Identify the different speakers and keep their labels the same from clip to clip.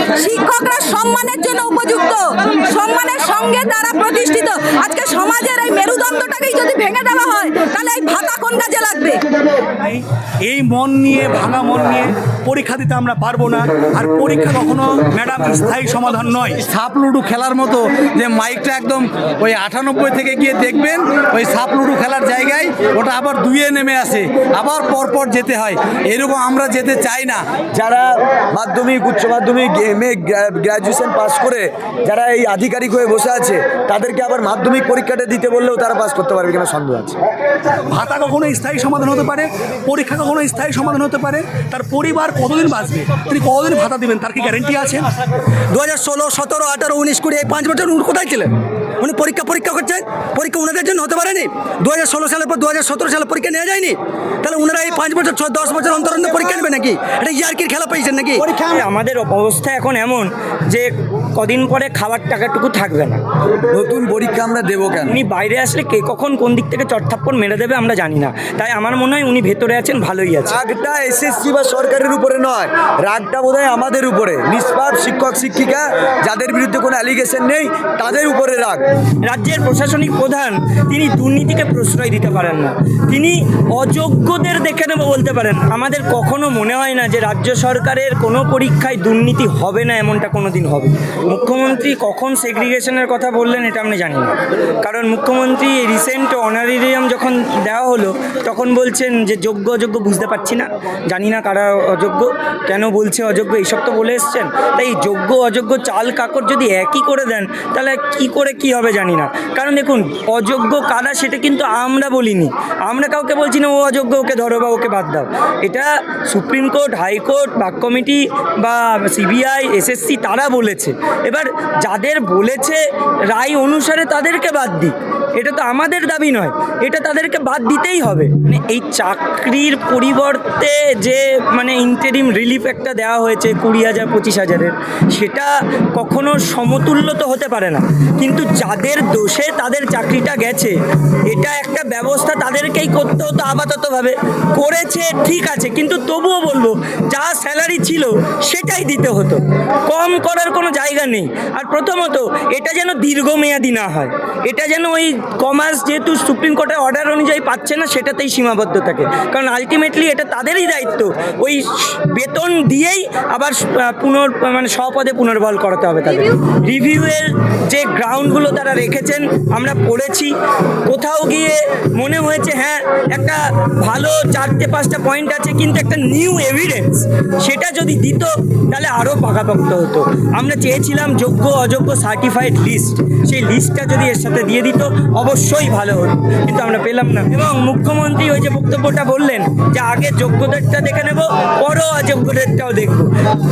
Speaker 1: শিক্ষকরা সম্মানের জন্য উপযুক্ত। সম্মানের সঙ্গে তারা প্রতিষ্ঠিত। আজকে সমাজের এই মেরুদণ্ডটাকেই যদি ভেঙে দেওয়া হয়, তাহলে এই ভাতা কোন কাজে লাগবে?
Speaker 2: এই- মন নিয়ে, ভাঙা মন নিয়ে পরীক্ষা দিতে আমরা পারব না। আর পরীক্ষা কখনো ম্যাডাম স্থায়ী সমাধান নয়।
Speaker 3: সাপ লুডু খেলার মতো যে মাইকটা একদম ওই আটানব্বই থেকে গিয়ে দেখবেন ওই সাপ লুডু খেলার জায়গায় ওটা আবার দুইয়ে নেমে আসে। আবার পরপর যেতে হয়। এরকম আমরা যেতে চাই না।
Speaker 4: যারা মাধ্যমিক উচ্চ মাধ্যমিক এম এ গ্র্যাজুয়েশন পাস করে যারা এই আধিকারিক হয়ে বসে আছে তাদেরকে আবার মাধ্যমিক পরীক্ষাটা দিতে বললেও তারা পাস করতে পারবে কিনা সন্দেহ আছে।
Speaker 2: ভাতা কখনো স্থায়ী সমাধান হতে পারে পরীক্ষা কখনো স্থায়ী সমাধান হতে পারে তার পরিবার কতদিন বাঁচবে? তিনি কতদিন ভাতা দেবেন? তার কি গ্যারেন্টি আছে?
Speaker 5: দু হাজার ষোলো সতেরো আঠারো উনিশ কুড়ি এই পাঁচ বছর উনি কোথায় ছিলেন? উনি পরীক্ষা পরীক্ষা করছেন। পরীক্ষা ওনাদের জন্য হতে পারেনি। দু হাজার ষোলো সালের পর দু হাজার সতেরো সালে পরীক্ষা নেওয়া যায়নি। তাহলে ওনারা এই পাঁচ বছর ছ দশ বছর অন্তর অন্তর পরীক্ষা নেবে নাকি? এটা ইয়ার্কির খেলা পেয়েছেন নাকি?
Speaker 6: আমাদের অবস্থা এখন এমন যে কদিন পরে খাবার টাকাটুকু থাকবে না।
Speaker 4: নতুন পরীক্ষা আমরা দেবো কেন?
Speaker 6: উনি বাইরে আসলে কে কখন কোন দিক থেকে চটথাপ্পড় মেরে দেবে আমরা জানি না। তাই আমার মনে হয় উনি ভেতরে আছেন ভালোই আছে
Speaker 4: রাগটা এসএসসি বা সরকারের উপরে নয়। রাগটা বোধ আমাদের উপরে। নিষ্পাপ শিক্ষক শিক্ষিকা যাদের বিরুদ্ধে কোনো অ্যালিগেশন নেই তাদের উপরে রাগ।
Speaker 6: রাজ্যের প্রশাসনিক প্রধান, তিনি দুর্নীতিকে প্রশ্রয় দিতে পারেন না। তিনি অযোগ্যদের দেখে নেব বলতে পারেন। আমাদের কখনো মনে হয় না যে রাজ্য সরকারের কোনো পরীক্ষায় দুর্নীতি হবে না, এমনটা কোনো দিন হবে। মুখ্যমন্ত্রী কখন সেগ্রিগেশনের কথা বললেন, এটা আমি জানি না। কারণ মুখ্যমন্ত্রী রিসেন্ট অনারিরিয়াম যখন দেওয়া হলো, তখন বলছেন যে যোগ্য অযোগ্য বুঝতে পারছি না। জানি না কারা অযোগ্য, কেন বলছে অযোগ্য, এইসব তো বলে এসছেন। তাই যোগ্য অযোগ্য চাল কাকর যদি একই করে দেন, তাহলে কি করে কি হবে জানি না। কারণ দেখুন, অযোগ্য কাদা সেটা কিন্তু আমরা বলিনি। আমরা কাউকে বলছি না, ও অযোগ্য, ওকে ধরো বা ওকে বাদ দাও। এটা সুপ্রিম কোর্ট হাইকোর্ট বাক কমিটি বা সিবিআই, এসএসসি তারা বলেছে। এবার যাদের বলেছে, রায় অনুসারে তাদেরকে বাদ দিক। এটা তো আমাদের দাবি নয়, এটা তাদেরকে বাদ দিতেই হবে। মানে এই চাকরির পরিবর্তে যে মানে ইন্টারিম রিলিফ একটা দেওয়া হয়েছে কুড়ি হাজার, পঁচিশ হাজারের, সেটা কখনো সমতুল্য তো হতে পারে না। কিন্তু যাদের দোষে তাদের চাকরিটা গেছে, এটা একটা ব্যবস্থা তাদেরকেই করতে হতো আপাততভাবে। করেছে, ঠিক আছে, কিন্তু তবুও বলব, যা স্যালারি ছিল, সেটাই দিতে হতো। কম করার কোনো জায়গা নেই। আর প্রথমত, এটা যেন দীর্ঘমেয়াদী না হয়। এটা যেন ওই কমার্স যেহেতু সুপ্রিম কোর্টের অর্ডার অনুযায়ী পাচ্ছে না সেটাতেই সীমাবদ্ধ থাকে। কারণ আলটিমেটলি এটা তাদেরই দায়িত্ব। ওই বেতন দিয়েই আবার পুনর মানে স্বপদে পুনর্বল করাতে হবে তাদের। রিভিউয়ের যে গ্রাউন্ডগুলো তারা রেখেছেন আমরা পড়েছি। কোথাও গিয়ে মনে হয়েছে হ্যাঁ একটা ভালো চারটে পাঁচটা পয়েন্ট আছে কিন্তু একটা নিউ এভিডেন্স সেটা যদি দিত তাহলে আরও পাকাপোক্ত হতো। আমরা চেয়েছিলাম যোগ্য অযোগ্য সার্টিফাইড লিস্ট সেই লিস্টটা যদি এর সাথে দিয়ে দিত অবশ্যই ভালো হতো কিন্তু আমরা পেলাম না। এবং মুখ্যমন্ত্রী ওই যে বক্তব্যটা বললেন যে আগে যোগ্যদেরটা দেখে নেব, পরও অযোগ্যদেরটাও দেখব।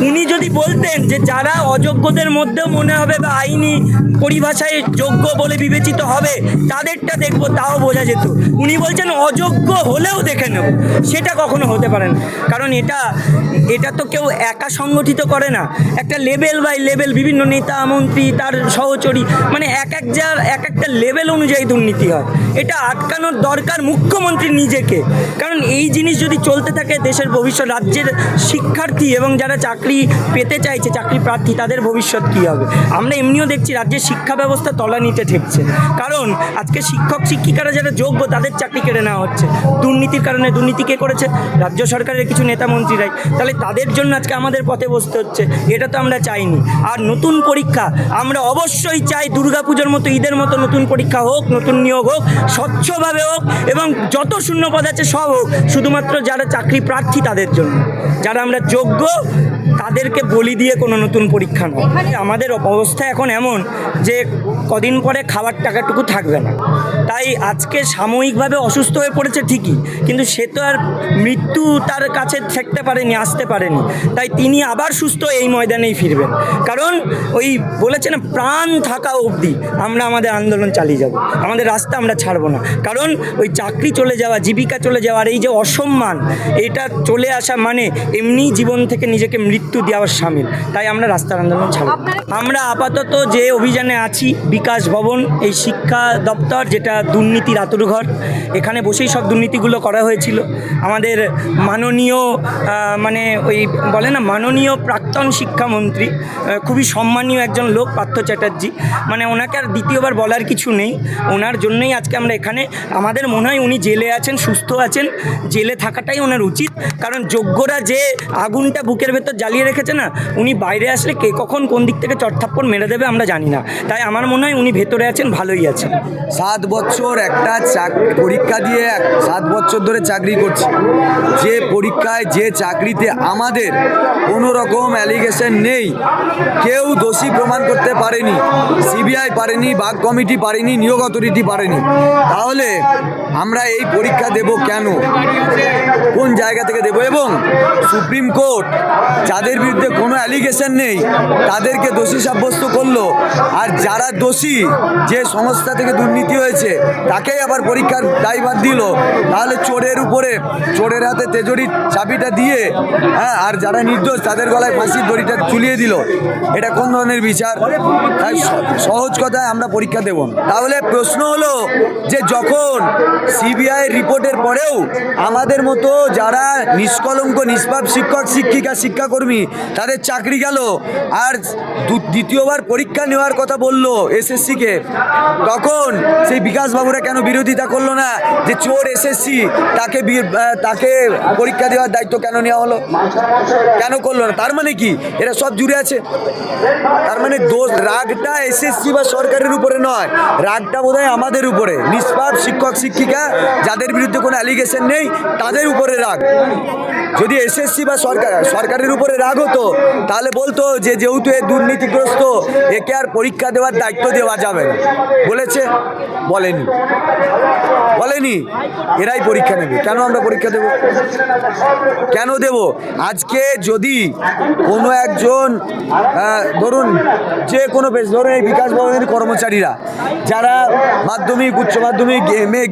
Speaker 6: উনি যদি বলতেন যে যারা অযোগ্যদের মধ্যেও মনে হবে বা আইনি পরিভাষায় যোগ্য বলে বিবেচিত হবে, তাদেরটা দেখব, তাও বোঝা যেত। উনি বলছেন অযোগ্য হলেও দেখে নেব। সেটা কখনো হতে পারে না। কারণ এটা এটা তো কেউ একা সংগঠিত করে না। একটা লেভেল বাই লেভেল বিভিন্ন নেতা, মন্ত্রী, তার সহচরী মানে এক এক যার, এক একটা লেভেল অনুযায়ী দুর্নীতি হয়। এটা আটকানোর দরকার মুখ্যমন্ত্রী নিজেকে। কারণ এই জিনিস যদি চলতে থাকে, দেশের ভবিষ্যৎ, রাজ্যের শিক্ষার্থী এবং যারা চাকরি পেতে চাইছে, চাকরি প্রার্থী, তাদের ভবিষ্যৎ কী হবে? আমরা এমনিও দেখছি রাজ্যের শিক্ষা ব্যবস্থা তলানিতে ঠেকছে কারণ আজকে শিক্ষক, শিক্ষিকারা যারা যোগ্য, তাদের চাকরি কেড়ে নেওয়া হচ্ছে। দুর্নীতির কারণে দুর্নীতি কে করেছে? রাজ্য সরকারের কিছু নেতা মন্ত্রীরাই। তাহলে তাদের জন্য আজকে আমাদের পথে বসতে হচ্ছে। এটা তো আমরা চাইনি। আর নতুন পরীক্ষা, আমরা অবশ্যই চাই দুর্গাপুজোর মতো ঈদের মতো নতুন পরীক্ষা হোক। নতুন নিয়োগ হোক, স্বচ্ছভাবে হোক এবং যত শূন্যপদ আছে সব হোক, শুধুমাত্র যারা চাকরি প্রার্থী তাদের জন্য। যারা আমরা যোগ্য, তাদেরকে বলি দিয়ে কোনো নতুন পরীক্ষা নয়। আমাদের অবস্থা এখন এমন যে কদিন পরে খাবার টাকাটুকু থাকবে না। তাই আজকে সাময়িকভাবে অসুস্থ হয়ে পড়েছে ঠিকই, কিন্তু সে তো আর মৃত্যু তার কাছে থাকতে পারেনি, আসতে পারেনি। তাই তিনি আবার সুস্থ এই ময়দানেই ফিরবেন। কারণ ওই বলেছে না, প্রাণ থাকা অবধি আমরা আমাদের আন্দোলন চালিয়ে যাব। আমাদের রাস্তা আমরা ছাড়বো না। কারণ ওই চাকরি চলে যাওয়া, জীবিকা চলে যাওয়ার এই যে অসম্মান, এটা চলে আসা মানে এমনি জীবন থেকে নিজেকে মৃত্যু দেওয়ার সামিল। তাই আমরা রাস্তার আন্দোলন ছাড়ব আমরা আপাতত যে অভিযানে আছি, বিকাশ ভবন, এই শিক্ষা দপ্তর, যেটা দুর্নীতির আতুরঘর এখানে বসেই সব দুর্নীতিগুলো করা হয়েছিল। আমাদের মাননীয় মানে ওই বলে না, মাননীয় প্রাক্তন শিক্ষামন্ত্রী খুবই সম্মানীয় একজন লোক, পার্থ চ্যাটার্জি। মানে ওনাকে আর দ্বিতীয়বার বলার কিছু নেই। ওনার জন্যই আজকে আমরা এখানে, আমাদের মনে হয় উনি জেলে আছেন, সুস্থ আছেন। জেলে থাকাটাই ওনার উচিত। কারণ যোগ্যরা যে আগুনটা বুকের ভেতর জ্বালিয়ে রেখেছে না, উনি বাইরে আসলে কে কখন কোন দিক থেকে চটথাপ্পড় মেরে দেবে আমরা জানি না। তাই আমার মনে হয় উনি ভেতরে আছেন, ভালোই আছেন।
Speaker 4: সাত বছর একটা চাক- পরীক্ষা দিয়ে সাত বছর ধরে চাকরি করছি। যে পরীক্ষায়, যে চাকরিতে আমাদের কোনো রকম অ্যালিগেশন নেই, কেউ দোষী প্রমাণ করতে পারেনি সিবিআই পারেনি বাঘ কমিটি পারেনি, নিয়োগ অথরিটি পারেনি। তাহলে আমরা এই পরীক্ষা দেব কেন? কোন জায়গা থেকে দেব? এবং সুপ্রিম কোর্ট যাদের বিরুদ্ধে কোনো অ্যালিগেশন নেই, তাদেরকে দোষী সাব্যস্ত করল। আর যারা দোষী, যে সংস্থা থেকে দুর্নীতি হয়েছে তাকেই আবার পরীক্ষার দায়ভার দিল। তাহলে চোরের উপরে, চোরের হাতে তেজরির চাবিটা দিয়ে হ্যাঁ আর যারা নির্দোষ, তাদের গলায় ফাঁসির দড়িটা ঝুলিয়ে দিল। এটা কোন ধরনের বিচার? তাই সহজ কথায় আমরা পরীক্ষা দেব। তাহলে প্রশ্ন হলো যে যখন সিবিআই রিপোর্টের পরেও আমাদের মতো যারা নিষ্কলঙ্ক, নিষ্পাপ শিক্ষক, শিক্ষিকা, শিক্ষাকর্মী, তাদের চাকরি গেল, আর দ্বিতীয়বার পরীক্ষা নেওয়ার কথা বলল এসএসসিকে, তখন সেই বিকাশবাবুরা কেন বিরোধিতা করল না? যে চোর এসএসসি তাকে তাকে পরীক্ষা দেওয়ার দায়িত্ব কেন নেওয়া হলো? কেন করল না? তার মানে কি? এরা সব জুড়ে আছে। তার মানে দোষ রাগটা এসএসসি বা সরকারের উপরে নয়। রাগটা বোধহয় আমাদের উপরে। নিষ্পাপ শিক্ষক, শিক্ষিকা, যাদের বিরুদ্ধে কোনো অ্যালিগেশন নেই, তাদের উপরে রাগ। যদি এসএসসি বা সরকার, সরকারের উপরে রাগ হতো, তাহলে বলতো যে যেহেতু এ দুর্নীতিগ্রস্ত, একে আর পরীক্ষা দেওয়ার দায়িত্ব দেওয়া যাবে বলেছে? বলেনি। বলেনি এরাই পরীক্ষা নেবে। কেন আমরা পরীক্ষা দেব? কেন দেব? আজকে যদি কোনো একজন ধরুন যে কোনো ধরুন এই বিকাশ ভবনের কর্মচারীরা, যারা মাধ্যমিক, উচ্চ মাধ্যমিক এম এ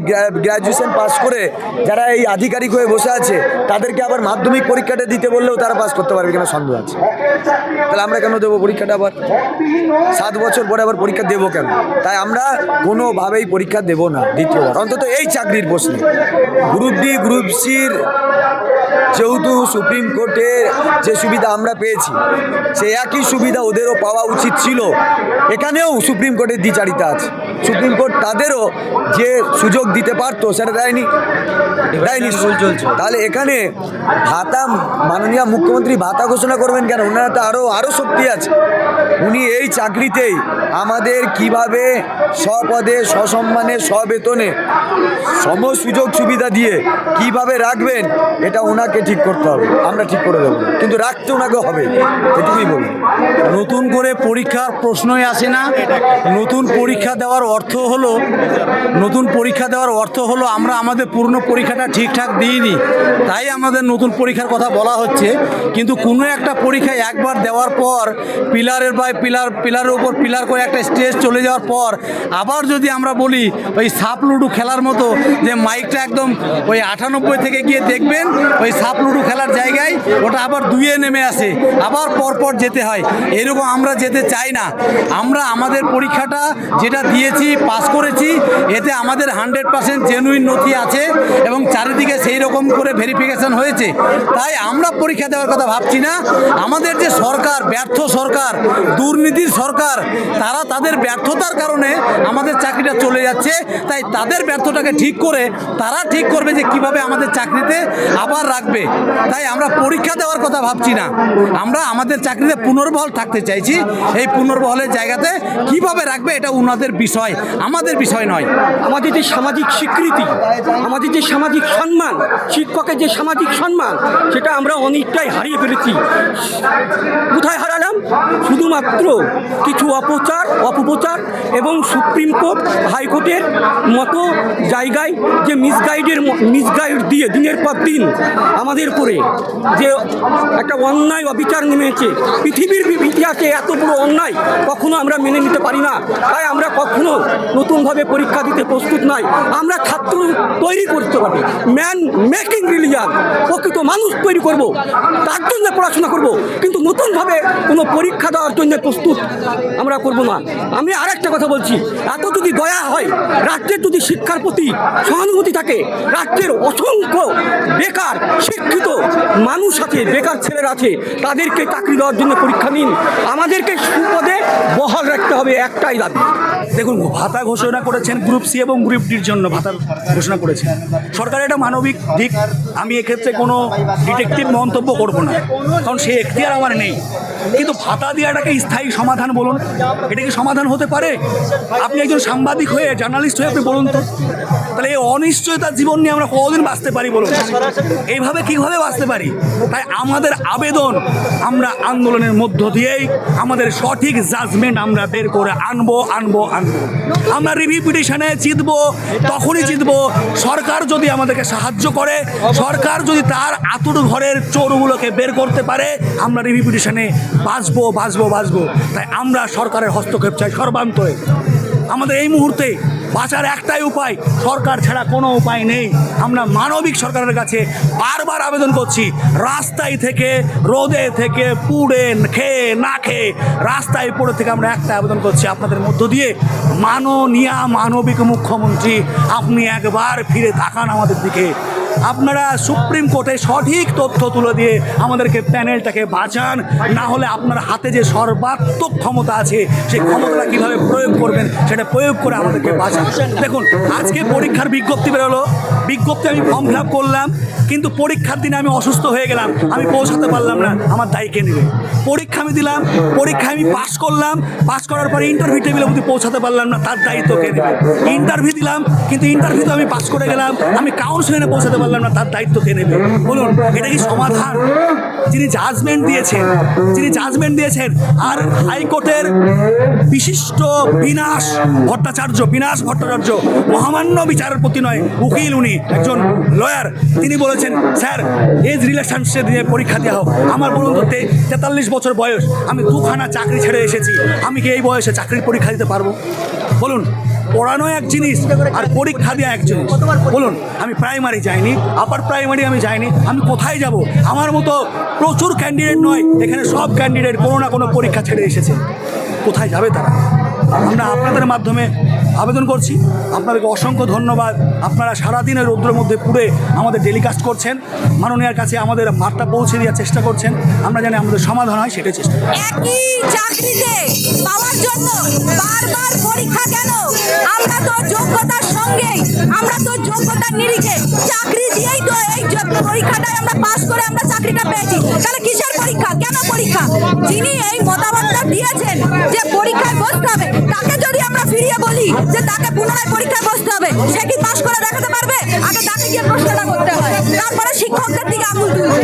Speaker 4: গ্র্যাজুয়েশন পাস করে, যারা এই আধিকারিক হয়ে বসে আছে, তাদেরকে আবার মাধ্যমিক পরীক্ষাটা দিতে বললেও তারা পাস করতে পারবে কিনা সন্দেহ আছে। তাহলে আমরা কেন দেবো পরীক্ষাটা আবার? সাত বছর পরে আবার পরীক্ষা দেবো কেন? তাই আমরা কোনোভাবেই পরীক্ষা দেবো না, দ্বিতীয়বার। অন্তত এই চাকরির প্রশ্নে। গ্রুপ ডি, গ্রুপ সির যেহেতু সুপ্রিম কোর্টে যে সুবিধা আমরা পেয়েছি সে একই সুবিধা ওদেরও পাওয়া উচিত ছিল। এখানেও সুপ্রিম কোর্টের দ্বিচারিতা আছে। সুপ্রিম কোর্ট তাদেরও যে সুযোগ দিতে পারতো সেটা দেয়নি। দেয়নি। চলছে? তাহলে এখানে ভাতা মাননীয় মুখ্যমন্ত্রী ভাতা ঘোষণা করবেন কেন? ওনারা তো আরও আরও শক্তি আছে। উনি এই চাকরিতেই আমাদের কীভাবে স্বপদে সসম্মানে সবেতনে সম সুযোগ সুবিধা দিয়ে কীভাবে রাখবেন এটা ওনাকে ঠিক করতে হবে। আমরা ঠিক করে দেবো। কিন্তু রাখতে ওনাকে হবে। এটুকুই বলব।
Speaker 3: নতুন করে পরীক্ষার প্রশ্নই আসে না। নতুন পরীক্ষা দেওয়ার অর্থ হলো, নতুন পরীক্ষা দেওয়ার অর্থ হলো আমরা আমাদের পূর্ণ পরীক্ষাটা ঠিকঠাক দিইনি। তাই আমাদের নতুন পরীক্ষার কথা বলা হচ্ছে। কিন্তু কোনো একটা পরীক্ষায় একবার দেওয়ার পর, পিলারের বাই পিলার, পিলারের উপর পিলার করে একটা স্টেজ চলে যাওয়ার পর, আবার যদি আমরা বলি ওই সাপ লুডু খেলার মতো যে মাইকটা একদম ওই আটানব্বই থেকে গিয়ে দেখবেন, ওই সাপ লুডু খেলার জায়গায় ওটা আবার দুয়ে নেমে আসে, আবার পরপর যেতে হয়। এরকম আমরা যেতে চাই না। আমরা আমাদের পরীক্ষাটা যেটা দিয়েছি পাস করেছি। এতে আমাদের হান্ড্রেড পার্সেন্ট জেনুইন নথি আছে এবং চারিদিকে সেই রকম করে ভেরিফিকেশন হয়েছে। তাই আমরা পরীক্ষা দেওয়ার কথা ভাবছি না। আমাদের যে সরকার, ব্যর্থ সরকার, দুর্নীতির সরকার, তারা তাদের ব্যর্থতার কারণে আমাদের চাকরিটা চলে যাচ্ছে। তাই তাদের ব্যর্থটাকে ঠিক করে তারা ঠিক করবে যে কীভাবে আমাদের চাকরিতে আবার রাখবে। তাই আমরা পরীক্ষা দেওয়ার কথা ভাবছি না। আমরা আমাদের চাকরিতে পুনর্বহল থাকতে চাইছি। এই পুনর্বহলের জায়গাতে কীভাবে রাখবে এটা ওনাদের বিষয়। আমাদের বিষয় নয়।
Speaker 7: আমাদের যে সামাজিক স্বীকৃতি, আমাদের যে সামাজিক সম্মান, শিক্ষকের যে সামাজিক সম্মান, সেটা আমরা অনেকটাই হারিয়ে ফেলেছি। কোথায় হারালাম? শুধুমাত্র কিছু অপচার, অপপ্রচার এবং সুপ্রিম কোর্ট, হাইকোর্টের মতো জায়গায় যে মিসগাইডের মিসগাইড দিয়ে দিনের পর দিন আমাদের উপরে যে একটা অন্যায় অবিচার নেমেছে, পৃথিবীর ইতিহাসে এত বড় অন্যায় কখনো আমরা মেনে নিতে পারি না। তাই আমরা কখনো নতুনভাবে পরীক্ষা দিতে প্রস্তুত নাই। আমরা ছাত্র তৈরি করতে পারি। ম্যান মেকিং রিলিজান প্রকৃত মানুষ তৈরি করব। তার জন্য পড়াশোনা করব। কিন্তু নতুনভাবে কোনো পরীক্ষা দেওয়ার জন্য প্রস্তুত আমরা করব না। আমি আরেকটা কথা বলছি। এত যদি দয়া হয়, রাজ্যের যদি শিক্ষার প্রতি সহানুভূতি থাকে, রাজ্যের অসংখ্য বেকার, শিক্ষিত মানুষ আছে, বেকার ছেলেরা আছে, তাদেরকে চাকরি দেওয়ার জন্য পরীক্ষা নিন। আমাদেরকে সুপদে বহাল রাখতে হবে একটাই দাবি।
Speaker 2: দেখুন ভাতা ঘোষণা করেছেন গ্রুপ সি এবং গ্রুপ ডির জন্য ভাতা ঘোষণা করেছেন। সরকার এটা মানবিক দিক, আমি এক্ষেত্রে কোনো ডিটেকটিভ মন্তব্য করব না, কারণ সেই এখতিয়ার আমার নেই। কিন্তু ভাতা দেওয়াটাকে স্থায়ী সমাধান বলুন, এটা কি সমাধান হতে পারে? আপনি একজন সাংবাদিক হয়ে, জার্নালিস্ট হয়ে আপনি বলুন তো। তাহলে এই অনিশ্চয়তার জীবন নিয়ে আমরা কতদিন বাঁচতে পারি বলুন? এইভাবে কীভাবে বাঁচতে পারি? তাই আমাদের আবেদন আমরা আন্দোলনের মধ্য দিয়েই, আমাদের সঠিক জাজমেন্ট আমরা বের করে আনব আনব আনব। আমরা রিভিউ পিটিশনে জিতবো তখনই জিতব। সরকার যদি আমাদেরকে সাহায্য করে সরকার যদি তার আতুর ঘরের চোরগুলোকে বের করতে পারে আমরা রিভিউ পিটিশনে বাঁচবো বাঁচবো বাঁচবো। তাই আমরা সরকারের হস্তক্ষেপ চাই সর্বান্তরে। আমাদের এই মুহূর্তে বাঁচার একটাই উপায়। সরকার ছাড়া কোনো উপায় নেই। আমরা মানবিক সরকারের কাছে বারবার আবেদন করছি, রাস্তায় থেকে, রোদে থেকে, পুড়ে, খেয়ে, না খেয়ে, রাস্তায় পড়ে থেকে আমরা একটা আবেদন করছি। আপনাদের মধ্য দিয়ে মাননীয়া মানবিক মুখ্যমন্ত্রী, আপনি একবার ফিরে তাকান আমাদের দিকে। আপনারা সুপ্রিম কোর্টে সঠিক তথ্য তুলে দিয়ে আমাদেরকে প্যানেলটাকে বাঁচান। না হলে আপনার হাতে যে সর্বাত্মক ক্ষমতা আছে, সেই ক্ষমতাটা কীভাবে প্রয়োগ করবেন, সেটা প্রয়োগ করে আমাদেরকে বাঁচান। দেখুন, আজকে পরীক্ষার বিজ্ঞপ্তি বেরোলো। বিজ্ঞপ্তি আমি ফর্ম ফিল করলাম, কিন্তু পরীক্ষার দিনে আমি অসুস্থ হয়ে গেলাম। আমি পৌঁছাতে পারলাম না, আমার দায়ী কে নেবে? পরীক্ষা আমি দিলাম, পরীক্ষা আমি পাশ করলাম। পাশ করার পরে ইন্টারভিউ টেবিলে অবধি পৌঁছাতে পারলাম না, তার দায়িত্ব কে নেবে? ইন্টারভিউ দিলাম, কিন্তু ইন্টারভিউতে আমি পাশ করে গেলাম। আমি কাউন্সিলিংয়ে পৌঁছাতে পারলাম না, তার দায়িত্ব কে নেবে? বলুন, এটা কি সমাধান? যিনি জাজমেন্ট দিয়েছেন, যিনি জাজমেন্ট দিয়েছেন, আর হাইকোর্টের বিশিষ্ট বিনাশ ভট্টাচার্য, বিনাশ ভট্টাচার্য মহামান্য বিচারপতি নয়, উকিল উনি, একজন লয়ার তিনি বলেছেন, স্যার এজ রিলেশনসে দিয়ে পরীক্ষা দেওয়া হোক। আমার বলুন তো তেতাল্লিশ বছর বয়স। আমি দুখানা চাকরি ছেড়ে এসেছি। আমি কি এই বয়সে চাকরির পরীক্ষা দিতে পারব? বলুন, পড়ানো এক জিনিস আর পরীক্ষা দেওয়া এক জিনিস। বলুন, আমি প্রাইমারি যাইনি আপার প্রাইমারি আমি যাইনি, আমি কোথায় যাব? আমার মতো প্রচুর ক্যান্ডিডেট নয়, এখানে সব ক্যান্ডিডেট কোনো না কোনো পরীক্ষা ছেড়ে এসেছে। কোথায় যাবে তারা? আমরা আপনাদের মাধ্যমে আবেদন করছি। আপনাদেরকে অসংখ্য ধন্যবাদ। আপনারা সারাদিনের রৌদ্রের মধ্যে পুড়ে আমাদের টেলিকাস্ট করছেন। মাননীয়ার কাছে আমাদের বার্তা পৌঁছে দেওয়ার চেষ্টা করছেন। আমরা জানি আমাদের সমাধান হয়, সেটাই চেষ্টা
Speaker 1: জন্য পরীক্ষা কেন? আমরা তো যোগ্যতার আমরা তো চাকরি পরীক্ষাটায় আমরা করে আমরা তাহলে পরীক্ষা? কেন পরীক্ষা? যিনি এই মতামতটা দিয়েছেন যে পরীক্ষায় বসতে হবে, তাকে যদি আমরা ফিরিয়ে বলি যে তাকে পুনরায় পরীক্ষায় বসতে হবে। সে কি পাশ করে দেখাতে পারবে? আগে তাকে গিয়ে প্রশ্নটা করতে হয়। তারপরে শিক্ষকদের দিকে আঙুল তুলবে।